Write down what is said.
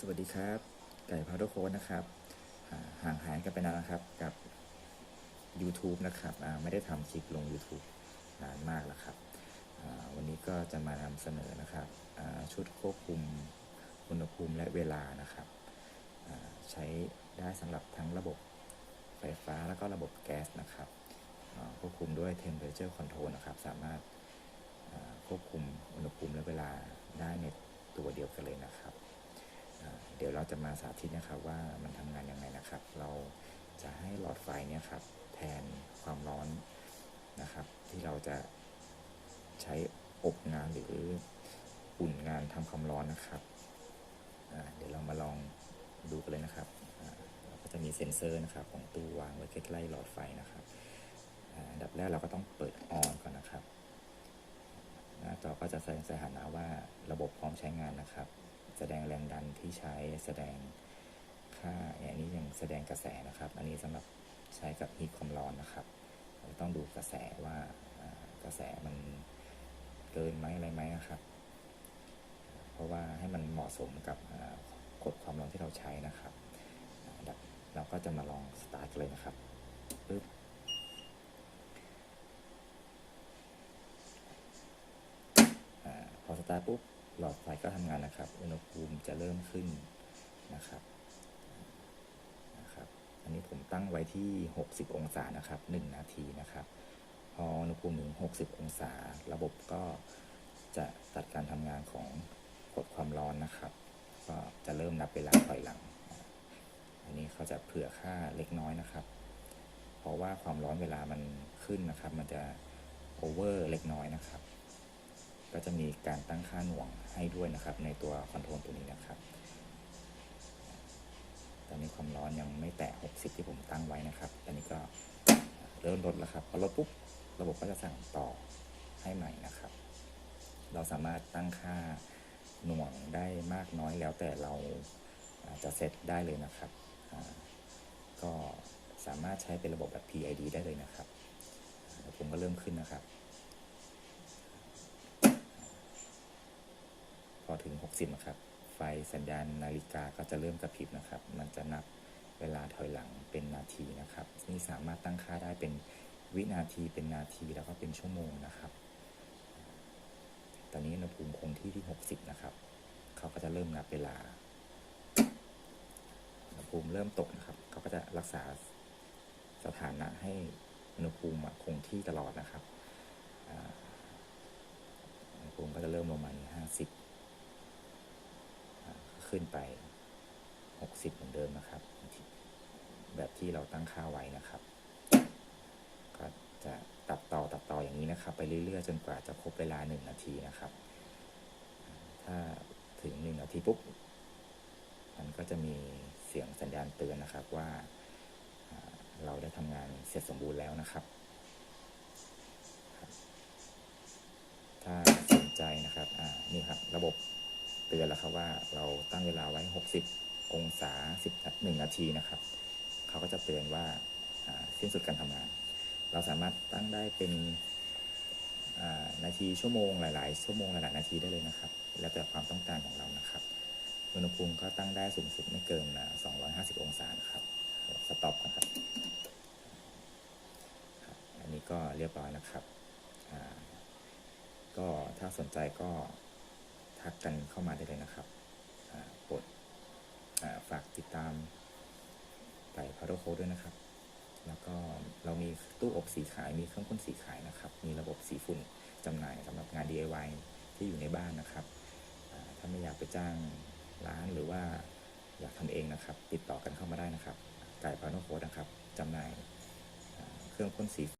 สวัสดีครับ ไก่พาวเดอร์โค้ดนะครับ ห่างหายกันไปนานนะครับกับ YouTube นะครับไม่ได้ทำคลิปลง YouTube นานมากแล้วครับ วันนี้ก็จะมานำเสนอนะครับชุดควบคุมอุณหภูมิและเวลานะครับ ใช้ได้สำหรับทั้งระบบไฟฟ้าแล้วก็ระบบแก๊สนะครับควบคุมด้วย temperature control นะครับ สามารถควบคุมอุณหภูมิและเวลาได้ในตัวเดียวกันเลยนะครับ อ่า เราจะมาสาธิตนะครับว่ามันทำงานยังไงนะครับ เราจะให้หลอดไฟเนี่ยครับแทนความร้อนนะครับ ที่เราจะใช้อบงานหรืออุ่นงานทำความร้อนนะครับเดี๋ยวเรามาลองดูกันเลยนะครับเราก็จะมีเซ็นเซอร์นะครับ ของตู้วางไว้ใกล้ๆหลอดไฟนะครับอันดับแรกเราก็ต้องเปิดออนก่อนนะครับหน้าจอก็จะแสดงสถานะว่าระบบพร้อมใช้งานนะครับ แสดงแรงดันที่ใช้แสดงค่าอย่างนี้ยังแสดงกระแสนะครับ อันนี้สำหรับใช้กับฮีทความร้อนนะครับ ต้องดูกระแสว่ากระแสมันเกินไหมอะไรไหมนะครับ เพราะว่าให้มันเหมาะสมกับกดความร้อนที่เราใช้นะครับ เราก็จะมาลองสตาร์ทเลยนะครับปึ๊บพอสตาร์ทปุ๊บ หลอดไฟก็ทำงานนะครับ อุณหภูมิจะเริ่มขึ้นนะครับนะครับ อันนี้ผมตั้งไว้ที่ 60 องศานะครับ 1 นาทีนะครับ พออุณหภูมิถึง 60 องศา ระบบก็จะตัดการทำงานของกดความร้อนนะครับ ก็จะเริ่มนับเวลาถอยหลัง อันนี้เขาจะเผื่อค่าเล็กน้อยนะครับ เพราะว่าความร้อนเวลามันขึ้นนะครับ มันจะโอเวอร์เล็กน้อยนะครับ ก็จะมีการตั้งค่าหน่วงให้ด้วยนะครับ ในตัวคอนโทรลตัวนี้นะครับตอนนี้ความร้อนยังไม่แตะ 60 ที่ผมตั้งไว้นะครับ ตอนนี้ก็เริ่มลดแล้วครับ พอลดปุ๊บ ระบบก็จะสั่งต่อให้ใหม่นะครับ เราสามารถตั้งค่าหน่วงได้มากน้อยแล้วแต่เราจะเซตได้เลยนะครับ ก็สามารถใช้เป็นระบบแบบ PID ได้เลยนะครับ ผมก็เริ่มขึ้นนะครับ พอ ถึง 60นะครับ ไฟสัญญาณนาฬิกาก็จะเริ่มกระพริบนะครับ มันจะนับเวลาถอยหลังเป็นนาทีนะครับ นี่สามารถตั้งค่าได้เป็นวินาทีเป็นนาทีแล้วก็เป็นชั่วโมงนะครับ ตอนนี้อุณหภูมิคงที่ที่ 60 นะครับ เขาก็จะเริ่มนับเวลา อุณหภูมิเริ่มตกนะครับ เขาก็จะรักษาสถานะให้อุณหภูมิคงที่ตลอดนะครับอุณหภูมิก็จะเริ่มลงมาที่50 ขึ้นไป 60 เหมือนเดิมนะครับ แบบที่เราตั้งค่าไว้นะครับ ก็จะตัดต่อตัดต่ออย่างนี้นะครับ ไปเรื่อยๆ จนกว่าจะครบเวลา 1 นาทีนะครับ ถ้าถึง 1 นาทีปุ๊บ มันก็จะมีเสียงสัญญาณเตือนนะครับว่าอ่าเราได้ทำงานเสร็จสมบูรณ์แล้วนะครับ ถ้าสนใจนะครับ อ่า นี่ครับ ระบบ เตือนแล้วครับว่าเราตั้งเวลาไว้ 60 องศา 10 1 นาทีนะครับ เขาก็จะเตือนว่าสิ้นสุดการทำงาน เราสามารถตั้งได้เป็นนาทีชั่วโมงหลาย ๆ ชั่วโมงหลาย ๆ นาทีได้เลยนะครับ แล้วแต่ความต้องการของเรานะครับ อุณหภูมิก็ตั้งได้สูงสุดไม่เกิน 250 องศาครับ สต็อปก่อนครับครับอันนี้ก็เรียบร้อยนะครับ ก็ถ้าสนใจก็ ทักกันเข้ามาได้เลยนะครับกดฝากติดตามไก่พาร์โดโคด้วยนะครับ แล้วก็เรามีตู้อบสีขาย มีเครื่องพ่นสีขายนะครับ มีระบบสีฝุ่นจำหน่ายสำหรับงาน DIY ที่อยู่ในบ้านนะครับ ถ้าไม่อยากไปจ้างร้านหรือว่าอยากทำเองนะครับ ติดต่อกันเข้ามาได้นะครับ ไก่พาร์โดโคนะครับจำหน่ายเครื่องพ่นสี